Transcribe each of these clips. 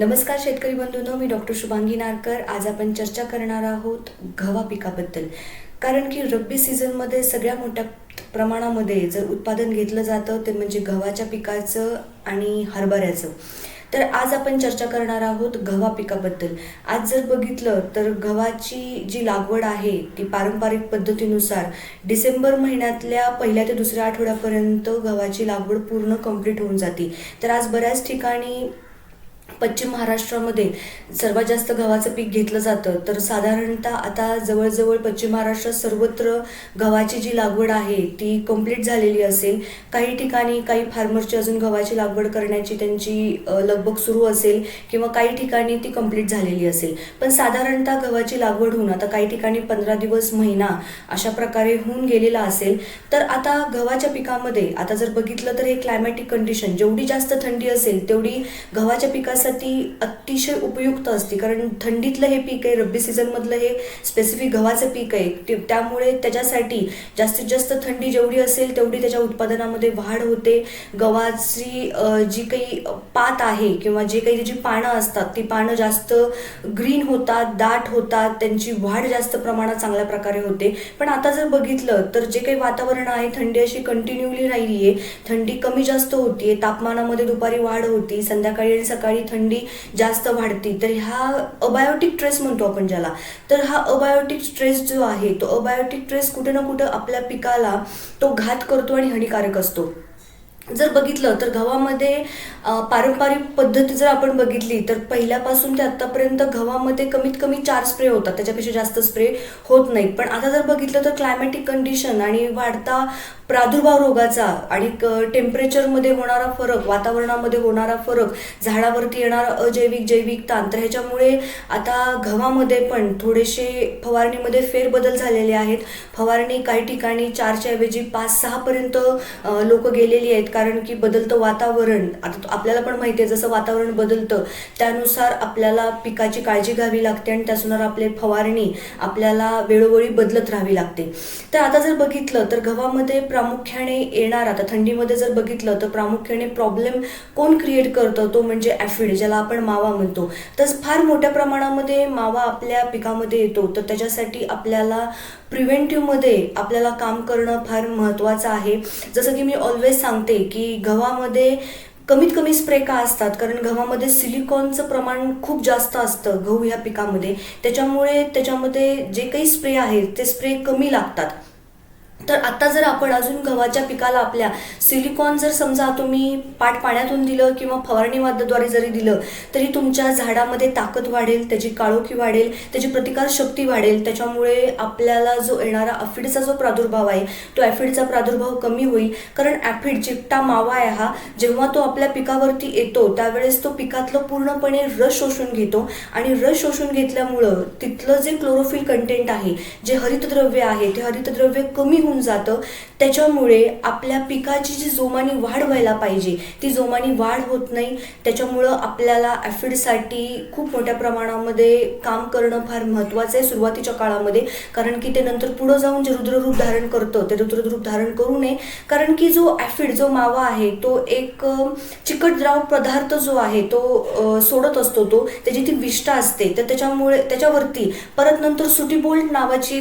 नमस्कार शेतकरी बंधूंनो मी डॉक्टर शुभांगी नारकर. आज आपण चर्चा करणार आहोत गव्हा पिकाबद्दल. कारण की रब्बी सीझनमध्ये सगळ्या मोठ्या प्रमाणामध्ये जर उत्पादन घेतलं जातं ते म्हणजे गव्हाच्या पिकाचं आणि हरभऱ्याचं. तर आज आपण चर्चा करणार आहोत गव्हा पिकाबद्दल. आज जर बघितलं तर गव्हाची जी लागवड आहे ती पारंपरिक पद्धतीनुसार डिसेंबर महिन्यातल्या पहिल्या ते दुसऱ्या आठवड्यापर्यंत गव्हाची लागवड पूर्ण कंप्लीट होऊन जाते. तर आज बऱ्याच ठिकाणी पश्चिम महाराष्ट्रामध्ये सर्वात जास्त गव्हाचं पीक घेतलं जातं. तर साधारणतः आता जवळजवळ पश्चिम महाराष्ट्रात सर्वत्र गव्हाची जी लागवड आहे ती कंप्लीट झालेली असेल. काही ठिकाणी काही फार्मर्सची अजून गव्हाची लागवड करण्याची त्यांची लगबग सुरू असेल किंवा काही ठिकाणी ती कंप्लीट झालेली असेल. पण साधारणतः गव्हाची लागवड होऊन आता काही ठिकाणी पंधरा दिवस महिना अशा प्रकारे होऊन गेलेला असेल. तर आता गव्हाच्या पिकामध्ये आता जर बघितलं तर हे क्लायमॅटिक कंडिशन जेवढी जास्त थंडी असेल तेवढी गव्हाच्या पिकासाठी अतिशय उपयुक्त असते. कारण थंडीतलं हे पीक आहे रब्बी सीझनमधलं हे स्पेसिफिक गव्हाचं पीक आहे. ते- त्यामुळे त्याच्यासाठी जास्तीत जास्त थंडी जेवढी असेल तेवढी त्याच्या उत्पादनामध्ये वाढ होते. गव्हाची जी काही पात आहे किंवा जे काही त्याची पानं असतात ती पानं जास्त ग्रीन होतात दाट होतात त्यांची वाढ जास्त प्रमाणात चांगल्या प्रकारे होते. पण आता जर बघितलं तर जे काही वातावरण आहे थंडी अशी कंटिन्युअली राहिली आहे थंडी कमी जास्त होतीये तापमानामध्ये दुपारी वाढ होती. संध्याकाळी आणि सकाळी थंडी जास्त वाढती तर ह्या अबायोटिक स्ट्रेस म्हणतो आपण ज्याला. तर हा अबायोटिक स्ट्रेस जो आहे तो अबायोटिक स्ट्रेस कुठे ना कुठे आपल्या पिकाला तो घात करतो आणि हानिकारक असतो. जर बघितलं तर गव्हामध्ये पारंपरिक पद्धती जर आपण बघितली तर पहिल्यापासून ते आतापर्यंत गव्हामध्ये कमीत कमी चार स्प्रे होतात. त्याच्यापेक्षा जास्त स्प्रे होत नाही. पण आता जर बघितलं तर क्लायमॅटिक कंडिशन आणि वाढता प्रादुर्भाव रोगाचा आणि टेम्परेचरमध्ये होणारा फरक वातावरणामध्ये होणारा फरक झाडावरती येणारा अजैविक जैविक ताण तर ह्याच्यामुळे आता गव्हामध्ये पण थोडेसे फवारणीमध्ये फेरबदल झालेले आहेत. फवारणी काही ठिकाणी चारच्या ऐवजी पाच सहापर्यंत लोक गेलेली आहेत. कारण की बदलतं वातावरण आता आपल्याला पण माहिती आहे जसं वातावरण बदलतं त्यानुसार आपल्याला पिकाची काळजी घ्यावी लागते आणि त्यानुसार आपले फवारणी आपल्याला वेळोवेळी बदलत राहावी लागते. तर आता जर बघितलं तर गव्हामध्ये प्रामुख्याने येणार आता थंडीमध्ये जर बघितलं तर प्रामुख्याने प्रॉब्लेम कोण क्रिएट करतं? तो म्हणजे ॲफिड ज्याला आपण मावा म्हणतो. तर फार मोठ्या प्रमाणामध्ये मावा आपल्या पिकामध्ये येतो तर त्याच्यासाठी आपल्याला प्रिव्हेंटिव्हमध्ये आपल्याला काम करणं फार महत्त्वाचं आहे. जसं की मी ऑलवेज सांगते की गव्हामध्ये कमीत कमी स्प्रे का असतात? कारण गव्हामध्ये सिलिकॉनचं प्रमाण खूप जास्त असतं गहू ह्या पिकामध्ये. त्याच्यामुळे त्याच्यामध्ये जे काही स्प्रे आहेत ते स्प्रे कमी लागतात. तर आता जर आपण अजून गव्हाच्या पिकाला आपल्या सिलिकॉन जर समजा तुम्ही पाट पाण्यातून दिलं किंवा फवारणी वाद्याद्वारे जरी दिलं तरी तुमच्या झाडामध्ये ताकद वाढेल त्याची काळोखी वाढेल त्याची प्रतिकार शक्ती वाढेल त्याच्यामुळे आपल्याला जो येणारा अफिडचा जो प्रादुर्भाव आहे तो ॲफिडचा प्रादुर्भाव कमी होईल. कारण ॲफिड चिकटा मावा आहे हा जेव्हा तो आपल्या पिकावरती येतो त्यावेळेस तो पिकातलं पूर्णपणे रस शोषून घेतो आणि रस शोषून घेतल्यामुळं तिथलं जे क्लोरोफिल कंटेंट आहे जे हरितद्रव्य आहे ते हरितद्रव्य कमी होऊन जातं. त्याच्यामुळे आपल्या पिकाची जी जोमानी वाढ व्हायला पाहिजे ती जोमानी वाढ होत नाही. त्याच्यामुळं आपल्याला ॲफिडसाठी खूप मोठ्या प्रमाणामध्ये काम करणं फार महत्त्वाचं आहे सुरुवातीच्या काळामध्ये. कारण की ते नंतर पुढं जाऊन जे रुद्ररूप धारण करतं ते रुद्ररूप धारण करू नये. कारण की जो ॲफिड जो मावा आहे तो एक चिकट द्राव पदार्थ जो आहे तो सोडत असतो तो. त्याची ती विष्ठा असते. तर त्याच्यामुळे त्याच्यावरती परत नंतर सुटीबोल्ट नावाची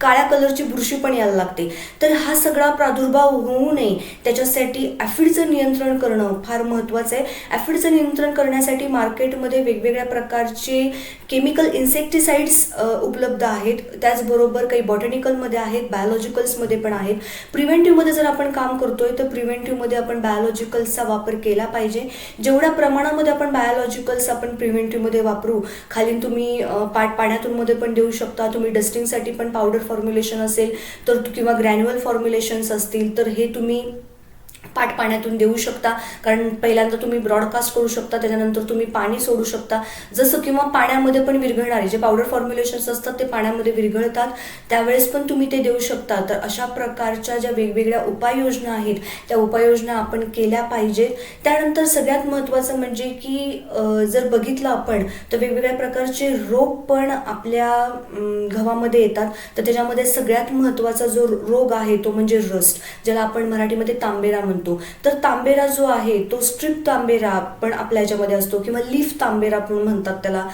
काळ्या कलरची बुरशी पण यायला लागते. तर हा सगळा प्रादुर्भाव होऊ नये. त्याच्यासाठी ॲफिडचं नियंत्रण करणं फार महत्त्वाचं आहे. ॲफिडचं नियंत्रण करण्यासाठी मार्केटमध्ये वेगवेगळ्या प्रकारचे केमिकल इन्सेक्टिसाइड्स उपलब्ध आहेत. त्याचबरोबर काही बॉटॅनिकलमध्ये आहेत बायोलॉजिकल्समध्ये पण आहेत. प्रिव्हेंटिव्हमध्ये जर आपण काम करतोय तर प्रिव्हेंटिव्हमध्ये आपण बायोलॉजिकल्सचा वापर केला पाहिजे. जेवढ्या प्रमाणामध्ये आपण बायोलॉजिकल्स आपण प्रिव्हेंटिव्हमध्ये वापरू खालीन तुम्ही पाट पाण्यातून मध्ये पण देऊ शकता तुम्ही डस्टिंगसाठी पण पावडर फॉर्म्युलेशन असेल तर किंवा ग्रॅन्युअल फॉर्म्युलेशन्स असतील तर हे तुम्ही पाठ पाण्यातून देऊ शकता. कारण पहिल्यांदा तुम्ही ब्रॉडकास्ट करू शकता त्याच्यानंतर तुम्ही पाणी सोडू शकता. जसं किंवा पाण्यामध्ये पण विरघळणारे जे पावडर फॉर्म्युलेशन्स असतात ते पाण्यामध्ये विरघळतात. त्यावेळेस पण तुम्ही ते देऊ शकता. तर अशा प्रकारच्या ज्या वेगवेगळ्या उपाययोजना आहेत त्या उपाययोजना आपण केल्या पाहिजेत त्यानंतर सगळ्यात महत्त्वाचं म्हणजे की जर बघितलं आपण तर वेगवेगळ्या प्रकारचे रोग पण आपल्या गव्हामध्ये येतात. तर त्याच्यामध्ये सगळ्यात महत्त्वाचा जो रोग आहे तो म्हणजे रस्ट ज्याला आपण मराठीमध्ये तांबेरा म्हणतो. म्हणतो. तर तांबेरा जो आहे तो स्ट्रिप तांबेरा पण आपल्या याच्यामध्ये असतो किंवा लीफ तांबेरा पण म्हणतात त्याला.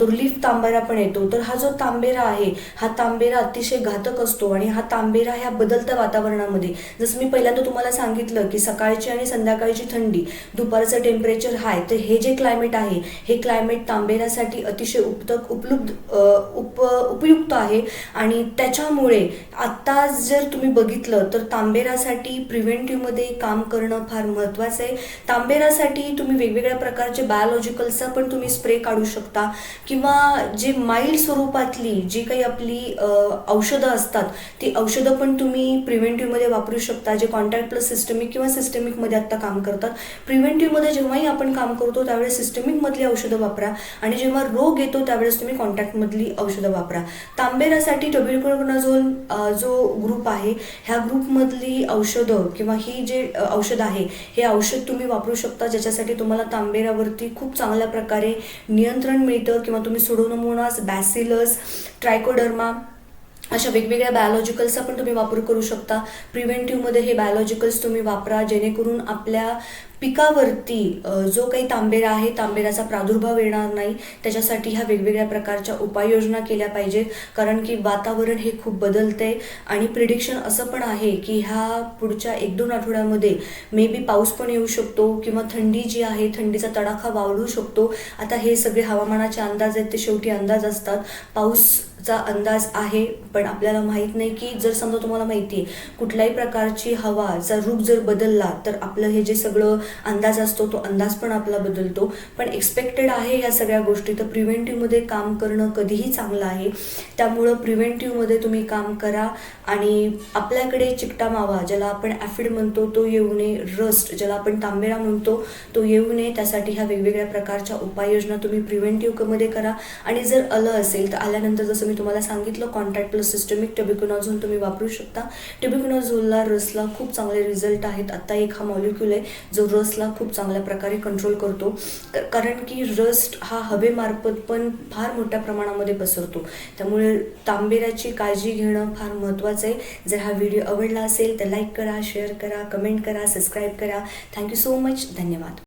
तो लीफ तांबेरा पण येतो. तर हा जो तांबेरा आहे हा तांबेरा अतिशय घातक असतो आणि हा तांबेरा ह्या बदलत्या वातावरणामध्ये. जसं मी पहिल्यांदा तुम्हाला सांगितलं की सकाळची आणि संध्याकाळची थंडी दुपारचं टेम्परेचर हाय तर हे जे क्लायमेट आहे हे क्लायमेट तांबेरासाठी अतिशय उपतक उपलब्ध उप उपयुक्त आहे. आणि त्याच्यामुळे आत्ता जर तुम्ही बघितलं तर तांबेरासाठी प्रिव्हेंटिव्हमध्ये काम करणं फार महत्त्वाचं आहे. तांबेरासाठी तुम्ही वेगवेगळ्या प्रकारचे बायोलॉजिकलचा पण तुम्ही स्प्रे काढू शकता. किंवा जे माइल्ड स्वरूपातली जी काही आपली औषधं असतात ती औषधं पण तुम्ही प्रिव्हेंटिव्हमध्ये वापरू शकता. जे कॉन्टॅक्ट प्लस सिस्टमिक किंवा सिस्टमिकमध्ये आत्ता काम करतात. प्रिव्हेंटिव्हमध्ये जेव्हाही आपण काम करतो त्यावेळेस सिस्टमिकमधली औषधं वापरा. आणि जेव्हा रोग येतो त्यावेळेस तुम्ही कॉन्टॅक्टमधली औषधं वापरा. तांबेरासाठी टोबिकोनाझोल जो ग्रुप आहे ह्या ग्रुपमधली औषधं किंवा ही जे औषध आहे. हे औषध तुम्ही वापरू शकता ज्याच्यासाठी तुम्हाला तांबेरावरती खूप चांगल्या प्रकारे नियंत्रण मिळतं किंवा तुम्ही सुडोनोमोनास बॅसिलस ट्रायकोडर्मा अशा वेगवेगळ्या बायोलॉजिकल्सचा पण तुम्ही वापर करू शकता. प्रिव्हेंटिव्हमध्ये हे बायोलॉजिकल्स तुम्ही वापरा जेणेकरून आपल्या पिकावरती जो काही तांबेरा आहे तांबेराचा प्रादुर्भाव येणार नाही त्याच्यासाठी ह्या वेगवेगळ्या प्रकारच्या उपाययोजना केल्या पाहिजेत. कारण की वातावरण हे खूप बदलतंय आणि प्रिडिक्शन असं पण आहे की ह्या पुढच्या एक दोन आठवड्यामध्ये मे बी पाऊस पण येऊ शकतो किंवा थंडी जी आहे थंडीचा तडाखा वावळू शकतो. आता हे सगळे हवामानाचे अंदाज आहेत ते शेवटी अंदाज असतात. पाऊसचा अंदाज आहे पण आपल्याला माहीत नाही की जर समजा तुम्हाला माहिती आहे कुठल्याही प्रकारची हवाचा रूप जर बदलला तर आपलं हे जे सगळं अंदाज असतो तो अंदाज पण आपला बदलतो. पण एक्सपेक्टेड आहे या सगळ्या गोष्टी. तर प्रिव्हेंटिव्हमध्ये काम करणं कधीही चांगलं आहे. त्यामुळं प्रिव्हेंटिव्हमध्ये तुम्ही काम करा आणि आपल्याकडे चिकटा मावा ज्याला आपण ॲफिड म्हणतो तो येऊ नये. रस्ट ज्याला आपण तांबेरा म्हणतो तो येऊ नये. त्यासाठी ह्या वेगवेगळ्या प्रकारच्या उपाययोजना तुम्ही प्रिव्हेंटिव्हमध्ये करा. आणि जर आलं असेल तर आल्यानंतर जसं मी तुम्हाला सांगितलं कॉन्टॅक्ट प्लस सिस्टमिक टेबिकोनॉझोल तुम्ही वापरू शकता. टेबिकोनॉझोलला रसला खूप चांगले रिझल्ट आहेत. आत्ता एक हा मॉलिक्युल आहे जो रस रसला खूप चांगल्या प्रकारे कंट्रोल करतो. कारण की रस्ट हा हवेमार्फत पण फार मोठ्या प्रमाणामध्ये पसरतो. त्यामुळे तांबेऱ्याची काळजी घेणं फार महत्त्वाचं आहे. जर हा व्हिडिओ आवडला असेल तर लाईक करा शेअर करा कमेंट करा सबस्क्राईब करा. थँक्यू सो मच धन्यवाद.